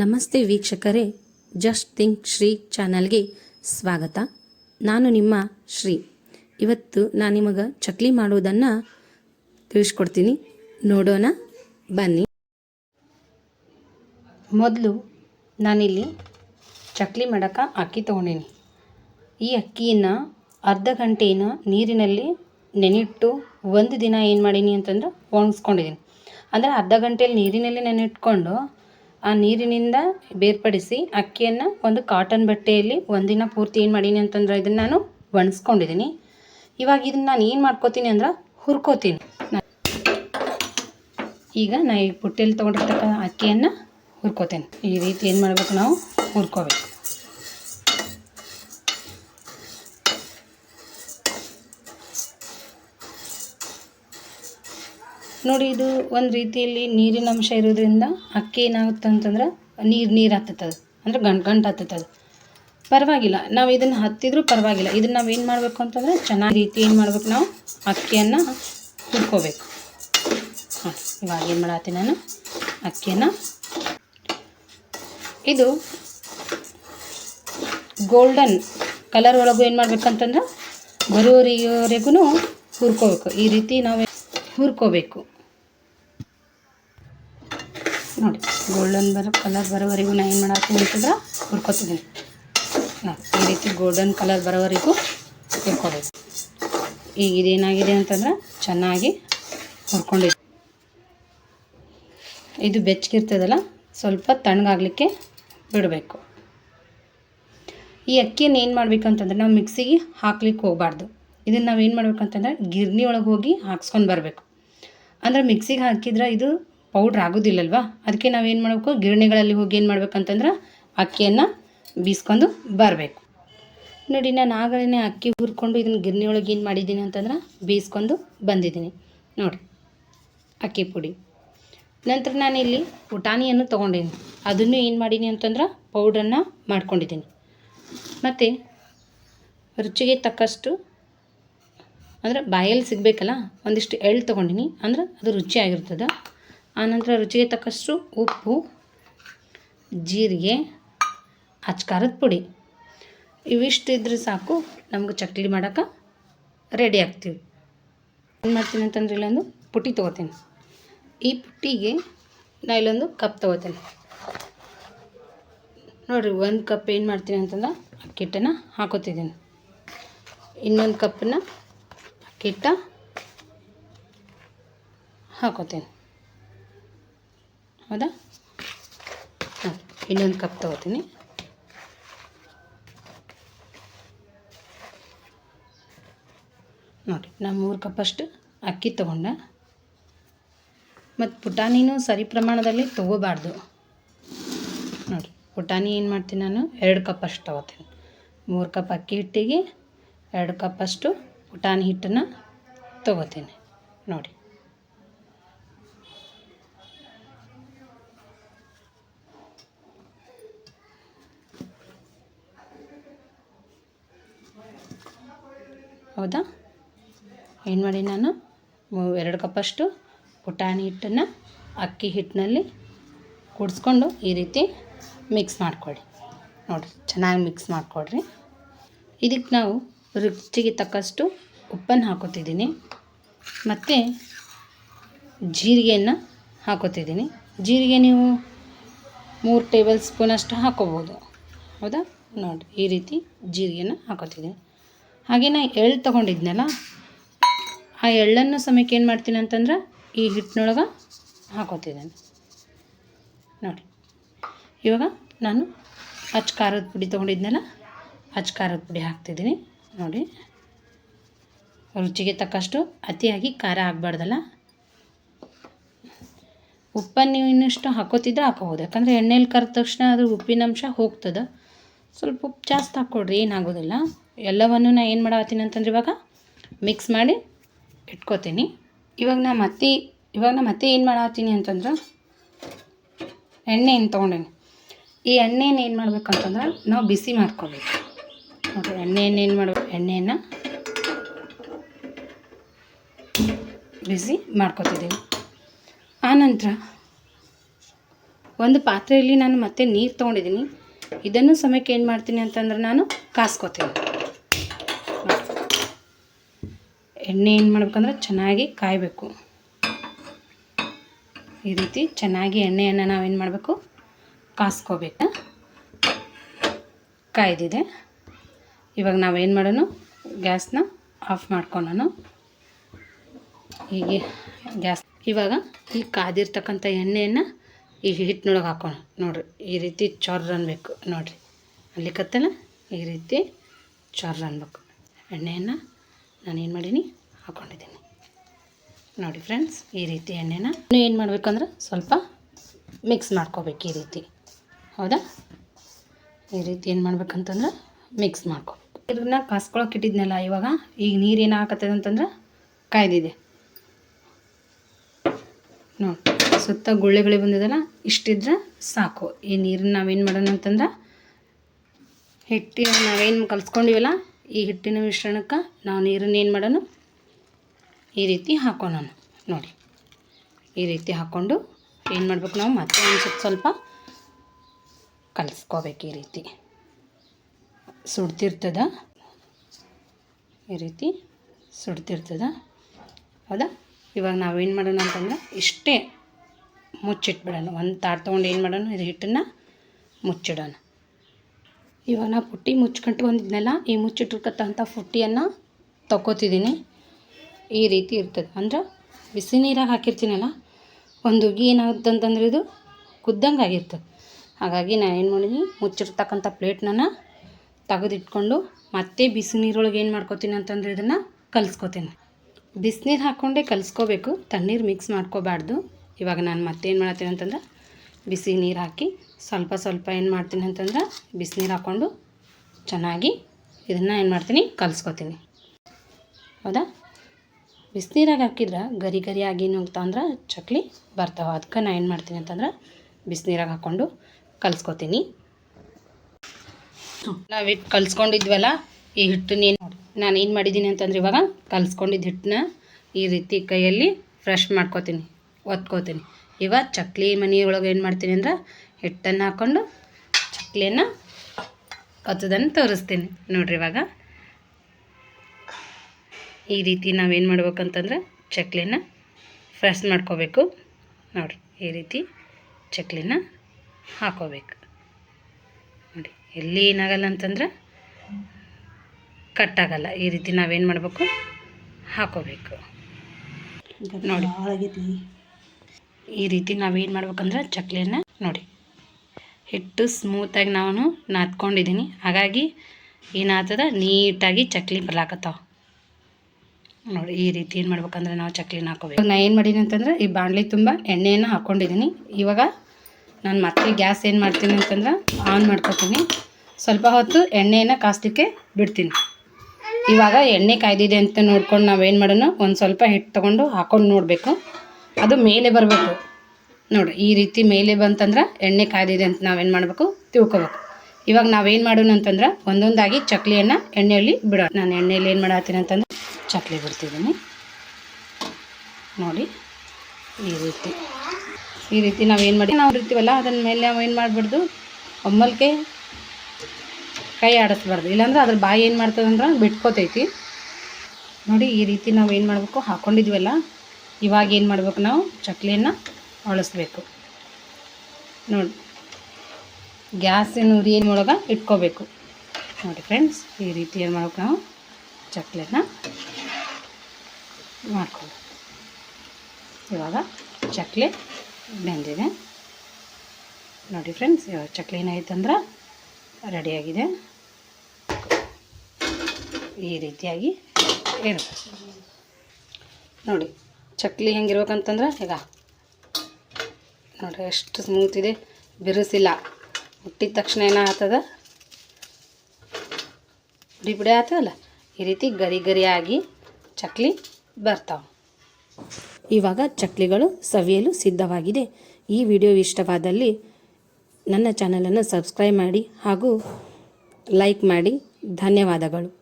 ನಮಸ್ತೆ ವೀಕ್ಷಕರೇ, just think Shri ಚಾನಲ್ಗೆ ಸ್ವಾಗತ. ನಾನು ನಿಮ್ಮ ಶ್ರೀ. ಇವತ್ತು ನಾನು ನಿಮಗೆ ಚಕ್ಲಿ ಮಾಡೋದನ್ನು ತಿಳಿಸ್ಕೊಡ್ತೀನಿ. ನೋಡೋಣ, ಬನ್ನಿ. ಮೊದಲು ನಾನಿಲ್ಲಿ ಚಕ್ಲಿ ಮಾಡೋಕೆ ಅಕ್ಕಿ ತೊಗೊಂಡೀನಿ. ಈ ಅಕ್ಕಿಯನ್ನು ಅರ್ಧ ಗಂಟೆಯನ್ನು ನೀರಿನಲ್ಲಿ ನೆನಿಟ್ಟು ಒಂದು ದಿನ ಏನು ಮಾಡೀನಿ ಅಂತಂದ್ರೆ ಒಣಗಿಸ್ಕೊಂಡಿದ್ದೀನಿ ಅಂದರೆ ಅರ್ಧ ಗಂಟೆಯಲ್ಲಿ ನೀರಿನಲ್ಲಿ ನೆನಿಟ್ಕೊಂಡು ಆ ನೀರಿನಿಂದ ಬೇರ್ಪಡಿಸಿ ಅಕ್ಕಿಯನ್ನು ಒಂದು ಕಾಟನ್ ಬಟ್ಟೆಯಲ್ಲಿ ಒಂದಿನ ಪೂರ್ತಿ ಏನು ಮಾಡೀನಿ ಅಂತಂದ್ರೆ ಇದನ್ನು ನಾನು ಒಣಸ್ಕೊಂಡಿದ್ದೀನಿ ಇವಾಗ ಇದನ್ನು ನಾನು ಏನು ಮಾಡ್ಕೋತೀನಿ ಅಂದ್ರೆ ಹುರ್ಕೋತೀನಿ. ಈಗ ನಾ ಈ ಪುಟ್ಟೆಯಲ್ಲಿ ತೊಗೊಂಡಿರ್ತಕ್ಕ ಅಕ್ಕಿಯನ್ನು ಹುರ್ಕೋತೀನಿ. ಈ ರೀತಿ ಏನು ಮಾಡಬೇಕು ನಾವು ಹುರ್ಕೋಬೇಕು. ನೋಡಿ, ಇದು ಒಂದು ರೀತಿಯಲ್ಲಿ ನೀರಿನ ಅಂಶ ಇರೋದ್ರಿಂದ ಅಕ್ಕಿ ಏನಾಗುತ್ತೆ ಅಂತಂದ್ರೆ ನೀರು ನೀರು ಹತ್ತದ ಅಂದ್ರೆ ಗಂಟು ಗಂಟು ಹತ್ತದ ಪರವಾಗಿಲ್ಲ. ನಾವು ಇದನ್ನು ಹತ್ತಿದ್ರೂ ಪರವಾಗಿಲ್ಲ. ಇದನ್ನು ನಾವು ಏನು ಮಾಡಬೇಕು ಅಂತಂದರೆ ಚೆನ್ನಾಗಿ ರೀತಿ ಏನು ಮಾಡ್ಬೇಕು ನಾವು? ಅಕ್ಕಿಯನ್ನು ಹುರ್ಕೋಬೇಕು. ಹಾಂ, ಇವಾಗ ಏನು ಮಾಡತ್ತೀನಿ ನಾನು? ಅಕ್ಕಿಯನ್ನು. ಇದು ಗೋಲ್ಡನ್ ಕಲರ್ ಒಳಗೂ ಏನು ಮಾಡ್ಬೇಕಂತಂದ್ರೆ ಬರುವವರೆಗೂ ಹುರ್ಕೋಬೇಕು. ಈ ರೀತಿ ನಾವು ಹುರ್ಕೋಬೇಕು. ನೋಡಿ. ಗೋಲ್ಡನ್ ಬರ ಕಲರ್ ಬರೋವರೆಗೂ ನಾನು ಏನು ಮಾಡಾಕ್ತೀನಿ ಅಂತಂದ್ರೆ ಹುರ್ಕೋತಿದ್ದೀನಿ ನೋಡಿ, ಈ ರೀತಿ ಗೋಲ್ಡನ್ ಕಲರ್ ಬರೋವರೆಗೂ ಹುರ್ಕೋಬೇಕು. ಈಗ ಇದೇನಾಗಿದೆ ಅಂತಂದ್ರೆ ಚೆನ್ನಾಗಿ ಹುರ್ಕೊಂಡಿದ್ದೆ ಇದು ಬೆಚ್ಚಗಿರ್ತದಲ್ಲ, ಸ್ವಲ್ಪ ತಣ್ಣಗಾಗಲಿಕ್ಕೆ ಬಿಡಬೇಕು. ಈ ಅಕ್ಕಿಯನ್ನು ಏನು ಮಾಡಬೇಕಂತಂದ್ರೆ ನಾವು ಮಿಕ್ಸಿಗೆ ಹಾಕ್ಲಿಕ್ಕೆ ಹೋಗಬಾರ್ದು. ಇದನ್ನು ನಾವು ಏನು ಮಾಡ್ಬೇಕಂತಂದ್ರೆ ಗಿರ್ನಿ ಒಳಗೆ ಹೋಗಿ ಹಾಕ್ಸ್ಕೊಂಡು ಬರಬೇಕು. ಅಂದರೆ ಮಿಕ್ಸಿಗೆ ಹಾಕಿದ್ರೆ ಇದು ಪೌಡ್ರ್ ಆಗೋದಿಲ್ಲಲ್ವಾ? ಅದಕ್ಕೆ ನಾವೇನು ಮಾಡಬೇಕು? ಗಿರಣಿಗಳಲ್ಲಿ ಹೋಗಿ ಏನು ಮಾಡ್ಬೇಕಂತಂದ್ರೆ ಅಕ್ಕಿಯನ್ನು ಬೀಸ್ಕೊಂಡು ಬರಬೇಕು. ನೋಡಿ, ನಾನು ಆಗಲೇ ಅಕ್ಕಿ ಹುರ್ಕೊಂಡು ಇದನ್ನು ಗಿರಣಿಯೊಳಗೆ ಏನು ಮಾಡಿದ್ದೀನಿ ಅಂತಂದ್ರೆ ಬೀಸ್ಕೊಂಡು ಬಂದಿದ್ದೀನಿ. ನೋಡಿ ಅಕ್ಕಿ ಪುಡಿ. ನಂತರ ನಾನಿಲ್ಲಿ ಪುಟಾಣಿಯನ್ನು ತೊಗೊಂಡಿದ್ದೀನಿ. ಅದನ್ನು ಏನು ಮಾಡೀನಿ ಅಂತಂದ್ರೆ ಪೌಡ್ರನ್ನು ಮಾಡ್ಕೊಂಡಿದ್ದೀನಿ. ಮತ್ತು ರುಚಿಗೆ ತಕ್ಕಷ್ಟು ಅಂದರೆ ಬಾಯಲ್ಲಿ ಸಿಗಬೇಕಲ್ಲ, ಒಂದಿಷ್ಟು ಎಳ್ಳು ತೊಗೊಂಡಿನಿ, ಅಂದ್ರೆ ಅದು ರುಚಿಯಾಗಿರ್ತದೆ. ಆನಂತರ ರುಚಿಗೆ ತಕ್ಕಷ್ಟು ಉಪ್ಪು, ಜೀರಿಗೆ, ಅಚ್ಕಾರದ ಪುಡಿ. ಇವಿಷ್ಟು ಇದ್ರೆ ಸಾಕು. ನಮ್ಗೆ ಚಕ್ಲಿ ಮಾಡೋಕೆ ರೆಡಿ ಆಗ್ತೀವಿ. ಏನು ಮಾಡ್ತೀನಿ ಅಂತಂದ್ರೆ ಇಲ್ಲೊಂದು ಪುಟ್ಟಿ ತೊಗೋತೀನಿ. ಈ ಪುಟ್ಟಿಗೆ ನಾ ಇಲ್ಲೊಂದು ಕಪ್ ತೊಗೋತೀನಿ. ನೋಡಿರಿ, ಒಂದು ಕಪ್ ಏನು ಮಾಡ್ತೀನಿ ಅಂತಂದ್ರೆ ಅಕ್ಕಿಟ್ಟನ್ನು ಹಾಕೋತಿದ್ದೀನಿ. ಇನ್ನೊಂದು ಕಪ್ಪನ್ನ ಅಕ್ಕಿಟ್ಟ ಹಾಕೋತೀನಿ. ಹೌದಾ? ಹಾಂ, ಇನ್ನೊಂದು ಕಪ್ ತಗೋತೀನಿ. ನೋಡಿ, ನಾನು ಮೂರು ಕಪ್ಪಷ್ಟು ಅಕ್ಕಿ ತೊಗೊಂಡೆ. ಮತ್ತು ಪುಟಾಣಿನೂ ಸರಿ ಪ್ರಮಾಣದಲ್ಲಿ ತೊಗೋಬಾರ್ದು. ನೋಡಿ, ಪುಟಾಣಿ ಏನು ಮಾಡ್ತೀನಿ ನಾನು? ಎರಡು ಕಪ್ ಅಷ್ಟು ತೊಗೋತೀನಿ. ಮೂರು ಕಪ್ ಅಕ್ಕಿ ಹಿಟ್ಟಿಗೆ, ಎರಡು ಕಪ್ಪಷ್ಟು ಪುಟಾಣಿ ಹಿಟ್ಟನ್ನು ತೊಗೋತೀನಿ. ನೋಡಿ. ಹೌದಾ? ಏನು ಮಾಡಿ ನಾನು? ಎರಡು ಕಪ್ಪಷ್ಟು ಪುಟಾಣಿ ಹಿಟ್ಟನ್ನು ಅಕ್ಕಿ ಹಿಟ್ಟಿನಲ್ಲಿ ಕುಡಿಸ್ಕೊಂಡು ಈ ರೀತಿ ಮಿಕ್ಸ್ ಮಾಡಿಕೊಡಿ ನೋಡಿರಿ, ಚೆನ್ನಾಗಿ ಮಿಕ್ಸ್ ಮಾಡಿಕೊಡ್ರಿ. ಇದಕ್ಕೆ ನಾವು ರುಚಿಗೆ ತಕ್ಕಷ್ಟು ಉಪ್ಪನ್ನು ಹಾಕೋತಿದ್ದೀನಿ. ಮತ್ತು ಜೀರಿಗೆಯನ್ನು ಹಾಕೋತಿದ್ದೀನಿ. ಜೀರಿಗೆ ನೀವು ಮೂರು ಟೇಬಲ್ ಸ್ಪೂನಷ್ಟು ಹಾಕೋಬೋದು. ಹೌದಾ? ನೋಡಿ ಈ ರೀತಿ ಜೀರಿಗೆನ ಹಾಕೋತಿದ್ದೀನಿ. ಹಾಗೆ ನಾ ಎಳ್ಳು ತೊಗೊಂಡಿದ್ನಲ್ಲ, ಆ ಎಳ್ಳನ್ನು ಸಮಯಕ್ಕೆ ಏನು ಮಾಡ್ತೀನಿ ಅಂತಂದ್ರೆ ಈ ಹಿಟ್ಟಿನೊಳಗೆ ಹಾಕೋತಿದ್ದೇನೆ ನೋಡಿ, ಇವಾಗ ನಾನು ಅಚ್ಚ ಖಾರದ ಪುಡಿ ತೊಗೊಂಡಿದ್ನಲ್ಲ, ಅಚ್ಚ ಖಾರದ ಪುಡಿ ಹಾಕ್ತಿದ್ದೀನಿ. ನೋಡಿ, ರುಚಿಗೆ ತಕ್ಕಷ್ಟು ಅತಿಯಾಗಿ ಖಾರ ಆಗಬಾರ್ದಲ್ಲ. ಉಪ್ಪನ್ನು ಇನ್ನಷ್ಟು ಹಾಕೋತಿದ್ರೆ ಹಾಕೋಬೋದು, ಯಾಕಂದರೆ ಎಣ್ಣೆಲಿ ಕರೆದ ತಕ್ಷಣ ಅದು ಉಪ್ಪಿನಂಶ ಹೋಗ್ತದೆ. ಸ್ವಲ್ಪ ಉಪ್ಪು ಜಾಸ್ತಿ ಹಾಕ್ಕೊಡ್ರಿ, ಏನಾಗೋದಿಲ್ಲ. ಎಲ್ಲವನ್ನು ನಾ ಏನು ಮಾಡತ್ತೀನಿ ಅಂತಂದ್ರೆ ಇವಾಗ ಮಿಕ್ಸ್ ಮಾಡಿ ಇಟ್ಕೋತೀನಿ. ಇವಾಗ ನಾ ಮತ್ತೆ, ಇವಾಗ ನಾ ಮತ್ತೆ ಏನು ಮಾಡತ್ತೀನಿ ಅಂತಂದ್ರೆ ಎಣ್ಣೆಯನ್ನು ತೊಗೊಂಡೇನಿ. ಈ ಎಣ್ಣೆನ ಏನು ಮಾಡ್ಬೇಕಂತಂದ್ರೆ ನಾವು ಬಿಸಿ ಮಾಡ್ಕೋಬೇಕು. ನೋಡಿರಿ ಎಣ್ಣೆಯನ್ನು ಏನು ಮಾಡಬೇಕು ಎಣ್ಣೆಯನ್ನು ಬಿಸಿ ಮಾಡ್ಕೋತಿದ್ದೀವಿ ಆನಂತರ ಒಂದು ಪಾತ್ರೆಯಲ್ಲಿ ನಾನು ಮತ್ತೆ ನೀರು ತೊಗೊಂಡಿದ್ದೀನಿ ಇದನ್ನು ಸಮಯಕ್ಕೆ ಏನು ಮಾಡ್ತೀನಿ ಅಂತಂದ್ರೆ ನಾನು ಕಾಸ್ಕೋತೀನಿ. ಎಣ್ಣೆ ಏನು ಮಾಡ್ಬೇಕಂದ್ರೆ ಚೆನ್ನಾಗಿ ಕಾಯಬೇಕು. ಈ ರೀತಿ ಚೆನ್ನಾಗಿ ಎಣ್ಣೆಯನ್ನು ನಾವೇನು ಮಾಡಬೇಕು? ಕಾಸ್ಕೋಬೇಕು. ಕಾಯ್ದಿದೆ. ಇವಾಗ ನಾವೇನು ಮಾಡೋಣ ಗ್ಯಾಸ್ನ ಆಫ್ ಮಾಡ್ಕೊಳೋಣ ಹೀಗೆ ಗ್ಯಾಸ್ ಇವಾಗ ಈ ಕಾದಿರ್ತಕ್ಕಂಥ ಎಣ್ಣೆಯನ್ನು ಈ ಹಿಟ್ಟಿನೊಳಗೆ ಹಾಕೋಣ. ನೋಡಿರಿ, ಈ ರೀತಿ ಚೊರ್ರ ಅನ್ಬೇಕು. ನೋಡಿರಿ, ಅಲ್ಲಿ ಕತ್ತಲ್ಲ ಈ ರೀತಿ ಚೊರ್ರ ಅನ್ಬೇಕು. ಎಣ್ಣೆಯನ್ನು ನಾನೇನು ಮಾಡೀನಿ? ಹಾಕ್ಕೊಂಡಿದ್ದೀನಿ ನೋಡಿ ಫ್ರೆಂಡ್ಸ್ ಈ ರೀತಿ ಎಣ್ಣೆನ ಏನು ಮಾಡಬೇಕಂದ್ರೆ ಸ್ವಲ್ಪ ಮಿಕ್ಸ್ ಮಾಡ್ಕೋಬೇಕು ಈ ರೀತಿ. ಹೌದಾ? ಈ ರೀತಿ ಏನು ಮಾಡ್ಬೇಕಂತಂದ್ರೆ ಮಿಕ್ಸ್ ಮಾಡ್ಕೋಬೇಕು. ಇದನ್ನ ಕಾಸ್ಕೊಳಕ್ಕೆ ಇಟ್ಟಿದ್ನಲ್ಲ ಇವಾಗ, ಈಗ ನೀರು ಏನು ಹಾಕತ್ತದ ಅಂತಂದ್ರೆ ಕಾಯ್ದಿದೆ. ನೋಡಿ, ಸುತ್ತ ಗುಳ್ಳೆಗಳು ಬಂದಿದ್ದಲ್ಲ ಇಷ್ಟಿದ್ರೆ ಸಾಕು. ಈ ನೀರನ್ನ ನಾವೇನು ಮಾಡೋಣ ಅಂತಂದ್ರೆ ಹಿಟ್ಟಿನ ನಾವೇನು ಕಲಿಸ್ಕೊಂಡಿವಲ್ಲ, ಈ ಹಿಟ್ಟಿನ ಮಿಶ್ರಣಕ್ಕೆ ನಾವು ನೀರನ್ನು ಏನು ಮಾಡೋಣ? ಈ ರೀತಿ ಹಾಕೋಣ ನೋಡಿ. ಈ ರೀತಿ ಹಾಕ್ಕೊಂಡು ಏನು ಮಾಡ್ಬೇಕು ನಾವು? ಮತ್ತೆ ಒಂದು ಸ್ವಲ್ಪ ಸ್ವಲ್ಪ ಕಲಿಸ್ಕೋಬೇಕು ಈ ರೀತಿ. ಸುಡ್ತಿರ್ತದ? ಈ ರೀತಿ ಸುಡ್ತಿರ್ತದ? ಹೌದಾ? ಇವಾಗ ನಾವೇನು ಮಾಡೋಣ ಅಂತಂದ್ರೆ ಇಷ್ಟೇ ಮುಚ್ಚಿಟ್ಬಿಡೋಣ. ಒಂದು ತಾಟ್ ತೊಗೊಂಡು ಏನು ಮಾಡೋಣ? ಇದು ಹಿಟ್ಟನ್ನು ಮುಚ್ಚಿಡೋಣ. ಇವಾಗ ನಾವು ಪುಟ್ಟಿ ಮುಚ್ಕೊಂಡು ಬಂದಿದ್ನಲ್ಲ ಈ ಮುಚ್ಚಿಟ್ಟಿರ್ತಕ್ಕಂಥ ಪುಟ್ಟಿಯನ್ನು ತಗೋತಿದ್ದೀನಿ ಈ ರೀತಿ ಇರ್ತದೆ. ಅಂದ್ರೆ ಬಿಸಿ ನೀರಾಗ ಹಾಕಿರ್ತೀನಲ್ಲ, ಒಂದು ಉಗಿ ಏನಾಗುತ್ತಂತಂದ್ರೆ ಇದು ಕುದ್ದಂಗೆ ಆಗಿರ್ತದೆ ಹಾಗಾಗಿ ನಾನು ಏನು ಮಾಡಿದ್ದೀನಿ ಮುಚ್ಚಿರ್ತಕ್ಕಂಥ ಪ್ಲೇಟ್ನ ತೆಗೆದಿಟ್ಕೊಂಡು ಮತ್ತೆ ಬಿಸಿ ನೀರೊಳಗೆ ಏನು ಮಾಡ್ಕೋತೀನಿ ಅಂತಂದ್ರೆ ಇದನ್ನು ಕಲಿಸ್ಕೋತೀನಿ. ಬಿಸಿನೀರು ಹಾಕ್ಕೊಂಡೇ ಕಲಿಸ್ಕೋಬೇಕು, ತಣ್ಣೀರು ಮಿಕ್ಸ್ ಮಾಡ್ಕೋಬಾರ್ದು. ಇವಾಗ ನಾನು ಮತ್ತೇನು ಮಾಡ್ತೀನಿ ಅಂತಂದ್ರೆ ಬಿಸಿ ನೀರು ಹಾಕಿ ಸ್ವಲ್ಪ ಸ್ವಲ್ಪ ಏನು ಮಾಡ್ತೀನಿ ಅಂತಂದ್ರೆ ಬಿಸಿನೀರು ಹಾಕ್ಕೊಂಡು ಚೆನ್ನಾಗಿ ಇದನ್ನು ಏನು ಮಾಡ್ತೀನಿ, ಕಲಿಸ್ಕೋತೀನಿ. ಹೌದಾ? ಬಿಸಿನೀರಾಗ ಹಾಕಿದ್ರೆ ಗರಿ ಗರಿ ಆಗಿ ಅಂದ್ರೆ ಚಕ್ಲಿ ಬರ್ತಾವೆ. ಅದಕ್ಕೆ ನಾನು ಏನು ಮಾಡ್ತೀನಿ ಅಂತಂದ್ರೆ ಬಿಸಿನೀರಾಗ ಹಾಕ್ಕೊಂಡು ಕಲ್ಸ್ಕೊತೀನಿ. ನಾವು ಹಿಟ್ಟು ಕಲ್ಸ್ಕೊಂಡಿದ್ವಲ್ಲ, ಈ ಹಿಟ್ಟನ್ನ ಏನು ನಾನು ಏನು ಮಾಡಿದ್ದೀನಿ ಅಂತಂದ್ರೆ ಇವಾಗ ಕಲ್ಸ್ಕೊಂಡಿದ್ದ ಹಿಟ್ಟನ್ನ ಈ ರೀತಿ ಕೈಯಲ್ಲಿ ಫ್ರೆಶ್ ಮಾಡ್ಕೋತೀನಿ, ಒತ್ಕೋತೀನಿ. ಇವಾಗ ಚಕ್ಲಿ ಮನೆಯೊಳಗೆ ಏನು ಮಾಡ್ತೀನಿ ಅಂದ್ರೆ ಹಿಟ್ಟನ್ನು ಹಾಕ್ಕೊಂಡು ಚಕ್ಲಿಯನ್ನು ಕತ್ತದನ್ನು ತೋರಿಸ್ತೀನಿ. ನೋಡ್ರಿ ಇವಾಗ. ಈ ರೀತಿ ನಾವೇನು ಮಾಡ್ಬೇಕಂತಂದ್ರೆ ಚಕ್ಲಿನ ಫ್ರೆಶ್ ಮಾಡ್ಕೋಬೇಕು. ನೋಡಿರಿ ಈ ರೀತಿ ಚಕ್ಲಿನ ಹಾಕೋಬೇಕು. ನೋಡಿ ಎಲ್ಲಿ ಏನಾಗಲ್ಲ ಅಂತಂದ್ರೆ ಕಟ್ಟಾಗಲ್ಲ. ಈ ರೀತಿ ನಾವೇನು ಮಾಡಬೇಕು? ಹಾಕೋಬೇಕು. ನೋಡಿ. ಈ ರೀತಿ ನಾವೇನು ಮಾಡ್ಬೇಕಂದ್ರೆ ಚಕ್ಲಿನ ನೋಡಿ. ಹಿಟ್ಟು ಸ್ಮೂತಾಗಿ ನಾನು ನಾದ್ಕೊಂಡಿದ್ದೀನಿ. ಹಾಗಾಗಿ ಏನಾಗ್ತದೆ? ನೀಟಾಗಿ ಚಕ್ಲಿ ಬರ್ಲಾಕತ್ತಾವ. ನೋಡಿ, ಈ ರೀತಿ ಏನು ಮಾಡ್ಬೇಕಂದ್ರೆ ನಾವು ಚಕ್ಲಿನ ಹಾಕೋಬೇಕು. ನಾನು ಏನು ಮಾಡೀನಿ ಅಂತಂದ್ರೆ, ಈ ಬಾಣಲಿ ತುಂಬ ಎಣ್ಣೆಯನ್ನು ಹಾಕ್ಕೊಂಡಿದ್ದೀನಿ ಇವಾಗ ನಾನು ಮತ್ತೆ ಗ್ಯಾಸ್ ಏನು ಮಾಡ್ತೀನಿ ಅಂತಂದ್ರೆ, ಆನ್ ಮಾಡ್ಕೊತೀನಿ. ಸ್ವಲ್ಪ ಹೊತ್ತು ಎಣ್ಣೆಯನ್ನು ಕಾಸ್ಲಿಕ್ಕೆ ಬಿಡ್ತೀನಿ. ಇವಾಗ ಎಣ್ಣೆ ಕಾಯ್ದಿದೆ ಅಂತ ನೋಡ್ಕೊಂಡು ನಾವೇನು ಮಾಡೋಣ, ಒಂದು ಸ್ವಲ್ಪ ಹಿಟ್ಟು ತೊಗೊಂಡು ಹಾಕೊಂಡು ನೋಡಬೇಕು. ಅದು ಮೇಲೆ ಬರಬೇಕು. ನೋಡಿ, ಈ ರೀತಿ ಮೇಲೆ ಬಂತಂದ್ರೆ ಎಣ್ಣೆ ಕಾಯ್ದಿದೆ ಅಂತ ನಾವೇನು ಮಾಡಬೇಕು, ತಿಳ್ಕೊಬೇಕು. ಇವಾಗ ನಾವೇನು ಮಾಡೋಣ ಅಂತಂದ್ರೆ, ಒಂದೊಂದಾಗಿ ಚಕ್ಲಿಯನ್ನು ಎಣ್ಣೆಯಲ್ಲಿ ಬಿಡೋಣ. ನಾನು ಎಣ್ಣೆಯಲ್ಲಿ ಏನು ಮಾಡತ್ತೀನಿ ಅಂತಂದ್ರೆ ಚಕ್ಲಿ ಬಿಡ್ತಿದ್ದೀನಿ. ನೋಡಿ, ಈ ರೀತಿ. ಈ ರೀತಿ ನಾವೇನು ಮಾಡಿ ನಾವು ಇರ್ತೀವಲ್ಲ ಅದನ್ನ ಮೇಲೆ ನಾವು ಏನು ಮಾಡಿಬಿಡ್ದು, ಒಮ್ಮಲ್ಕೆ ಕೈ ಆಡಿಸ್ಬಾರ್ದು. ಇಲ್ಲಾಂದ್ರೆ ಅದ್ರ ಬಾಯಿ ಏನು ಮಾಡ್ತದಂದ್ರೆ ಬಿಟ್ಕೋತೈತಿ. ನೋಡಿ, ಈ ರೀತಿ ನಾವು ಏನು ಮಾಡಬೇಕು ಹಾಕ್ಕೊಂಡಿದ್ವಲ್ಲ ಇವಾಗ ಏನು ಮಾಡ್ಬೇಕು ನಾವು? ಚಕ್ಲಿಯನ್ನು ಹೊಳಸ್ಬೇಕು ನೋಡಿ, ಗ್ಯಾಸಿನ ಉರಿಯಿನ ಒಳಗೆ ಇಟ್ಕೋಬೇಕು. ನೋಡಿ ಫ್ರೆಂಡ್ಸ್ ಈ ರೀತಿ ಏನು ಮಾಡ್ಬೇಕು ನಾವು? ಚಕ್ಲಿನ ಮಾಡ್ಕೊಂಡು ಇವಾಗ ಚಕ್ಲಿ ಬೆಂದಿದೆ. ನೋಡಿ ಫ್ರೆಂಡ್ಸ್ ಇವಾಗ ಚಕ್ಲಿ ಏನಾಯ್ತಂದ್ರೆ ರೆಡಿಯಾಗಿದೆ. ಈ ರೀತಿಯಾಗಿ ಇರಬೇಕು ನೋಡಿ, ಚಕ್ಲಿ ಹೆಂಗಿರ್ಬೇಕಂತಂದ್ರೆ ಈಗ ನೋಡಿರಿ ಎಷ್ಟು ಸ್ಮೂತ್ ಇದೆ. ಬಿರುಸಿಲ್ಲ. ಹುಟ್ಟಿದ ತಕ್ಷಣ ಏನಾಗ್ತದೆ? ಬಿಡಿ ಬಿಡಿ ಆಗ್ತದಲ್ಲ? ಈ ರೀತಿ ಗರಿ ಗರಿಯಾಗಿ ಚಕ್ಲಿ ಬರ್ತಾವೆ. ಇವಾಗ ಚಕ್ಲಿಗಳು ಸವಿಯಲು ಸಿದ್ಧವಾಗಿದೆ. ಈ ವಿಡಿಯೋ ಇಷ್ಟವಾದಲ್ಲಿ ನನ್ನ ಚಾನಲನ್ನು ಸಬ್ಸ್ಕ್ರೈಬ್ ಮಾಡಿ ಹಾಗೂ ಲೈಕ್ ಮಾಡಿ. ಧನ್ಯವಾದಗಳು.